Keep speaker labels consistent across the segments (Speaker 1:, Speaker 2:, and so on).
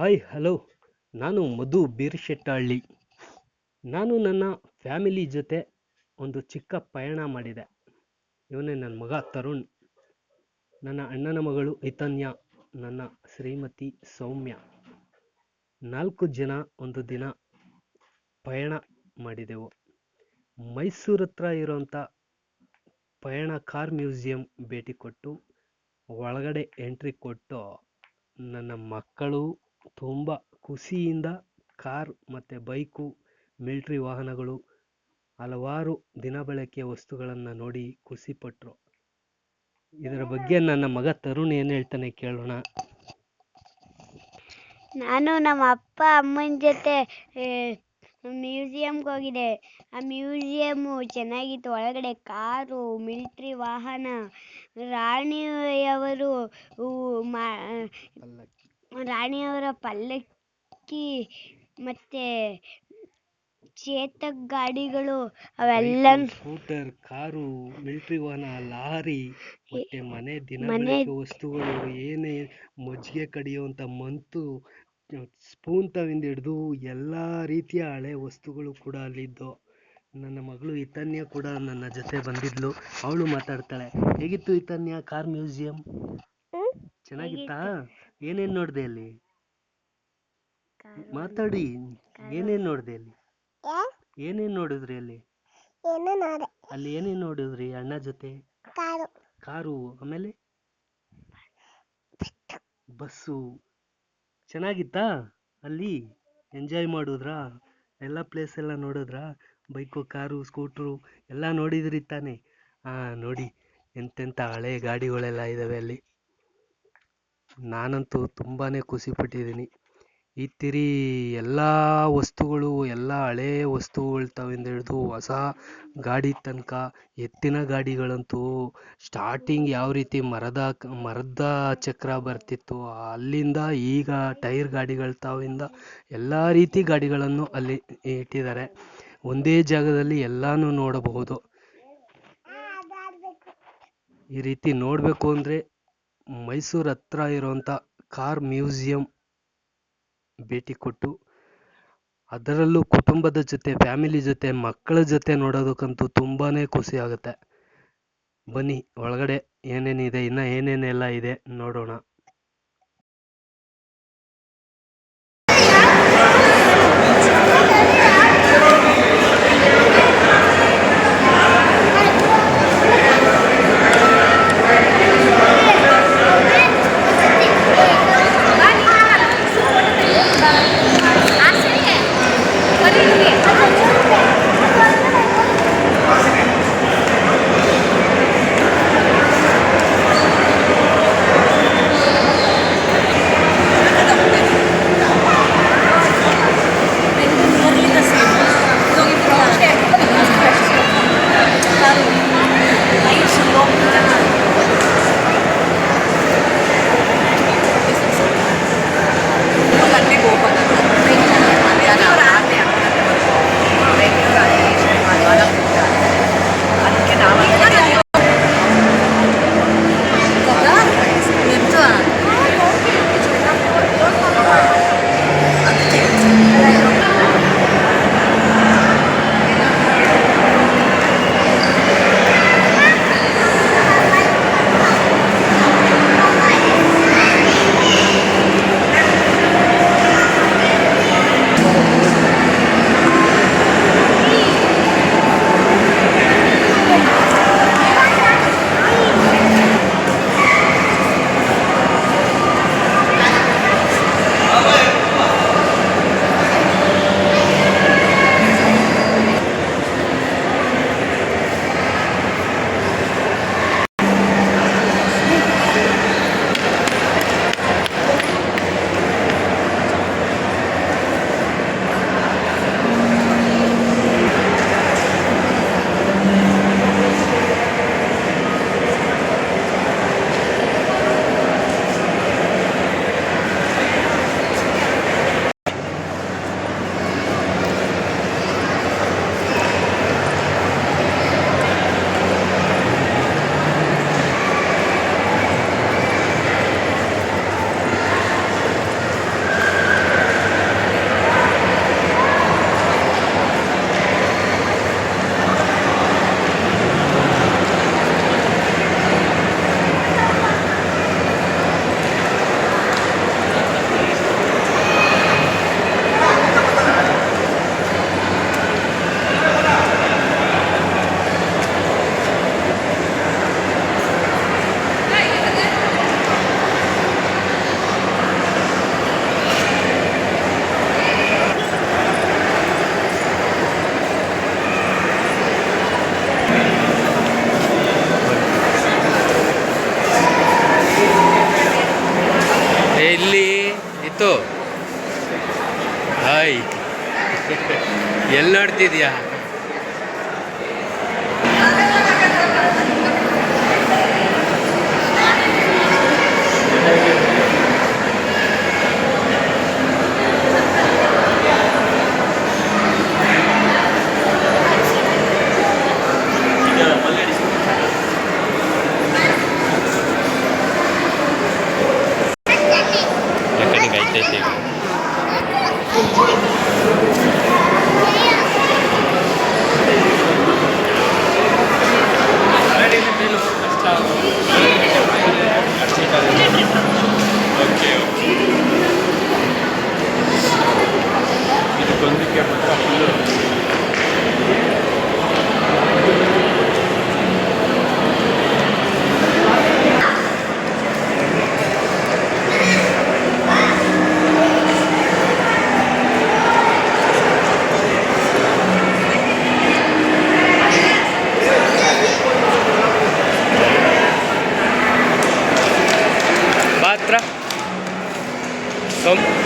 Speaker 1: Hi, hello. ನಾನು ಮಧು ಬೀರ್ಶೆಟ್ಟಹಳ್ಳಿ ನಾನು ನನ್ನ ಫ್ಯಾಮಿಲಿ ಜೊತೆ ಒಂದು ಚಿಕ್ಕ ಪಯಣ ಮಾಡಿದೆ. ಇವನೇ ನನ್ನ ಮಗ ತರುಣ್. ನನ್ನ ಅಣ್ಣನ ಮಗಳು ಐತನ್ಯ, ನನ್ನ ಶ್ರೀಮತಿ ಸೌಮ್ಯ. ನಾಲ್ಕು ಜನ ಒಂದು ದಿನ ಪಯಣ ಮಾಡಿದೆವು. ಮೈಸೂರು ಹತ್ರ ಇರೋಂಥ ಪಯಣ ಕಾರ್ ಮ್ಯೂಸಿಯಂ ಭೇಟಿ ಕೊಟ್ಟು, ಒಳಗಡೆ ಎಂಟ್ರಿ ಕೊಟ್ಟು, ನನ್ನ ಮಕ್ಕಳು ತುಂಬ ಖುಷಿಯಿಂದ ಕಾರ್ ಮತ್ತು ಬೈಕು ಮಿಲ್ಟ್ರಿ ವಾಹನಗಳು ಹಲವಾರು ದಿನಬಳಕೆ ವಸ್ತುಗಳನ್ನು ನೋಡಿ ಖುಷಿಪಟ್ಟರು ಇದರ ಬಗ್ಗೆ ನನ್ನ ಮಗ ತರುಣ್ ಏನು ಹೇಳ್ತಾನೆ ಕೇಳೋಣ.
Speaker 2: ನಾನು ನಮ್ಮ ಅಪ್ಪ ಅಮ್ಮನ ಜೊತೆ ಮ್ಯೂಸಿಯಂಗೆ ಹೋಗಿದ್ದೆ. ಆ ಮ್ಯೂಸಿಯಮ್ಮು ಚೆನ್ನಾಗಿತ್ತು. ಒಳಗಡೆ ಕಾರು ಮಿಲ್ಟ್ರಿ ವಾಹನ ರಾಣಿಯವರು ಮಾ- ರಾಣಿಯವರ ಪಲ್ಲಕ್ಕಿ ಮತ್ತೆ ಚೇತಕ್ ಗಾಡಿಗಳು ಅವೆಲ್ಲ
Speaker 1: ಸ್ಕೂಟರ್ ಕಾರು ಮಿಲ್ಟ್ರಿ ವಾಹನ ಲಾರಿ ಮತ್ತೆ ಮನೆ ದಿನ ವಸ್ತುಗಳು ಏನೇ ಮಜ್ಜಿಗೆ ಕಡಿಯುವಂಥ ಮಂತು ಸ್ಪೂನ್ ತವಿಂದ ಹಿಡಿದು ಎಲ್ಲ ರೀತಿಯ ಹಳೆ ವಸ್ತುಗಳು ಕೂಡ ಅಲ್ಲಿದ್ದು. ನನ್ನ ಮಗಳು ಇತನ್ಯ ಕೂಡ ನನ್ನ ಜೊತೆ ಬಂದಿದ್ಲು. ಅವಳು ಮಾತಾಡ್ತಾಳೆ. ಹೇಗಿತ್ತು ಇತನ್ಯ ಕಾರ್ ಮ್ಯೂಸಿಯಂ? ಚೆನ್ನಾಗಿತ್ತಾ? ಏನೇನ್ ನೋಡಿದೆ ಅಲ್ಲಿ? ಮಾತಾಡಿ ಏನೇನ್ ನೋಡಿದೆ ಅಲ್ಲಿ? ಏನೇನ್ ನೋಡಿದ್ರಿ ಅಲ್ಲಿ? ಅಲ್ಲಿ ಏನೇನ್ ನೋಡಿದ್ರಿ ಅಣ್ಣ ಜೊತೆ?
Speaker 2: ಕಾರು.
Speaker 1: ಕಾರು ಆಮೇಲೆ? ಬಸ್ಸು. ಚೆನ್ನಾಗಿತ್ತಾ ಅಲ್ಲಿ? ಎಂಜಾಯ್ ಮಾಡಿದ್ರಾ? ಎಲ್ಲ ಪ್ಲೇಸ್ ಎಲ್ಲ ನೋಡಿದ್ರಾ? ಬೈಕು ಕಾರು ಸ್ಕೂಟ್ರು ಎಲ್ಲ ನೋಡಿದ್ರಿ ತಾನೆ? ಹಾಂ ನೋಡಿ ಎಂತೆಂಥ ಹಳೆ ಗಾಡಿಗಳೆಲ್ಲ ಇದ್ದಾವೆ ಅಲ್ಲಿ. ನಾನಂತೂ ತುಂಬಾ ಖುಷಿಪಟ್ಟಿದ್ದೀನಿ ಈ ಎಲ್ಲ ವಸ್ತುಗಳು, ಎಲ್ಲ ಹಳೇ ವಸ್ತುಗಳು ತವಿಂದ ಹಿಡಿದು ಹೊಸ ಗಾಡಿ ತನಕ, ಎತ್ತಿನ ಗಾಡಿಗಳಂತೂ ಸ್ಟಾರ್ಟಿಂಗ್ ಯಾವ ರೀತಿ ಮರದ ಮರದ ಚಕ್ರ ಬರ್ತಿತ್ತು, ಅಲ್ಲಿಂದ ಈಗ ಟೈರ್ ಗಾಡಿಗಳ ತಾವಿಂದ ಎಲ್ಲ ರೀತಿ ಗಾಡಿಗಳನ್ನು ಅಲ್ಲಿ ಇಟ್ಟಿದ್ದಾರೆ. ಒಂದೇ ಜಾಗದಲ್ಲಿ ಎಲ್ಲನೂ ನೋಡಬಹುದು. ಈ ರೀತಿ ನೋಡಬೇಕು ಅಂದರೆ ಮೈಸೂರು ಹತ್ರ ಇರುವಂಥ ಕಾರ್ ಮ್ಯೂಸಿಯಂ ಭೇಟಿ ಕೊಟ್ಟು, ಅದರಲ್ಲೂ ಕುಟುಂಬದ ಜೊತೆ, ಫ್ಯಾಮಿಲಿ ಜೊತೆ, ಮಕ್ಕಳ ಜೊತೆ ನೋಡೋದಕ್ಕಂತೂ ತುಂಬಾ ಖುಷಿ ಆಗುತ್ತೆ. ಬನ್ನಿ, ಒಳಗಡೆ ಏನೇನಿದೆ, ಇನ್ನು ಏನೇನೆಲ್ಲ ಇದೆ ನೋಡೋಣ.
Speaker 3: dia. Thank you. 점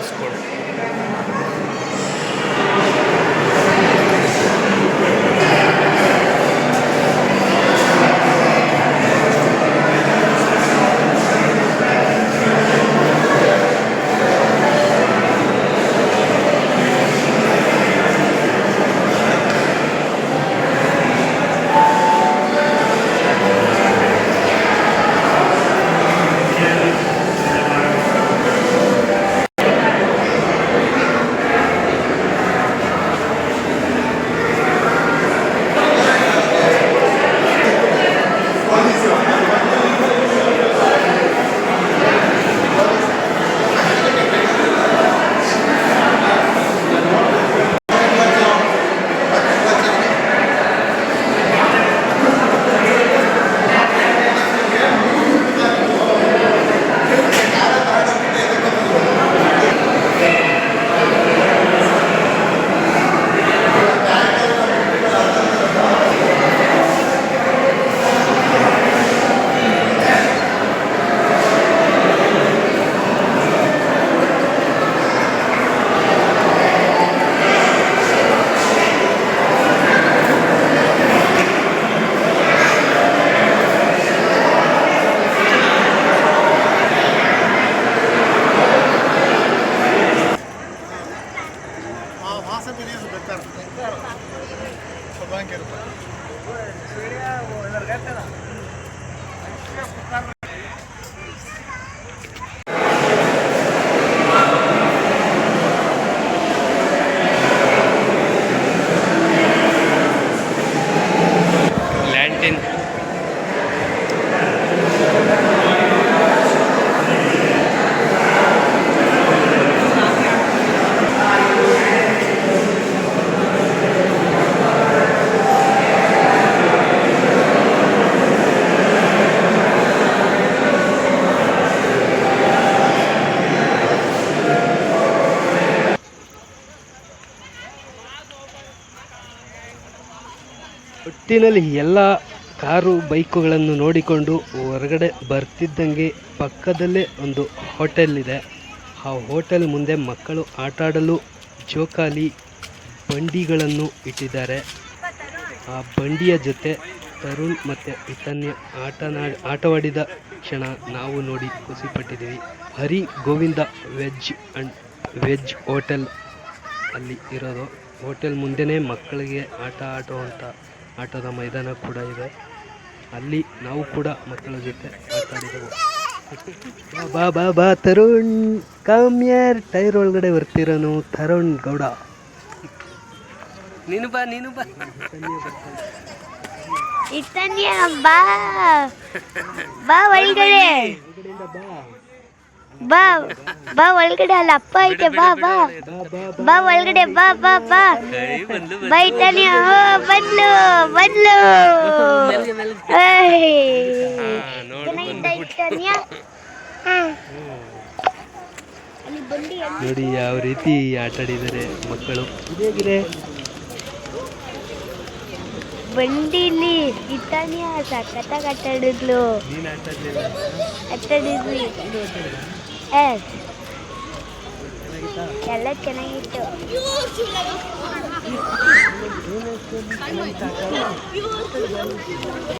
Speaker 3: last
Speaker 1: quarter. ಒಟ್ಟಿನಲ್ಲಿ ಎಲ್ಲ ಕಾರು ಬೈಕುಗಳನ್ನು ನೋಡಿಕೊಂಡು ಹೊರಗಡೆ ಬರ್ತಿದ್ದಂಗೆ ಪಕ್ಕದಲ್ಲೇ ಒಂದು ಹೋಟೆಲ್ ಇದೆ. ಆ ಹೋಟೆಲ್ ಮುಂದೆ ಮಕ್ಕಳು ಆಟ ಆಡಲು ಜೋಕಾಲಿ ಬಂಡಿಗಳನ್ನು ಇಟ್ಟಿದ್ದಾರೆ. ಆ ಬಂಡಿಯ ಜೊತೆ ತರುಣ್ ಮತ್ತು ಇತನ್ಯ ಆಟನಾ ಆಟವಾಡಿದ ಕ್ಷಣ ನಾವು ನೋಡಿ ಖುಷಿಪಟ್ಟಿದ್ದೀವಿ. Hari Govinda veg and veg hotel ಅಲ್ಲಿ ಇರೋದು. ಹೋಟೆಲ್ ಮುಂದೆನೇ ಮಕ್ಕಳಿಗೆ ಆಟ ಆಡುವಂಥ ಆಟದ ಮೈದಾನ ಕೂಡ ಇದೆ. ಅಲ್ಲಿ ನಾವು ಕೂಡ ಮಕ್ಕಳ ಜೊತೆ ಆಟ ಆಡಿದೆವು ಬಾ ಬಾ ಬಾ ತರುಣ್. ಕಾಮ್ಯಾರ್ ಟೈರ್ ಒಳಗಡೆ ಬರ್ತಿರೋನು ತರುಣ್ ಗೌಡ. ನೀನು ಬಾ ನೀನು ಬಾ.
Speaker 2: ಬಾ. ಒಳಗಡೆ. ಬಾ ಬಾ ಒಳಗಡೆ ಅಲ್ಲ ಅಪ್ಪ ಐತೆ ಬಾ ಬಾ. ಬಾ ಒಳಗಡೆ ಬಾ ಬಾ ಬಾ. ಬೈತಾನೆ ಬಂದ್ಲು ಬಂದ್ಲು.
Speaker 1: ನೋಡಿ ಯಾವ ರೀತಿ ಆಟ ಆಡಿದ್ದಾರೆ ಮಕ್ಕಳು.
Speaker 2: ಬಂಡಿಲಿ ಇತ್ತಾನಿಯ ಸಖತ್ತಾಗಿ ಆಟ ಆಡಿದ್ಲು ಎಲ್ಲ ಚೆನ್ನಾಗಿತ್ತು.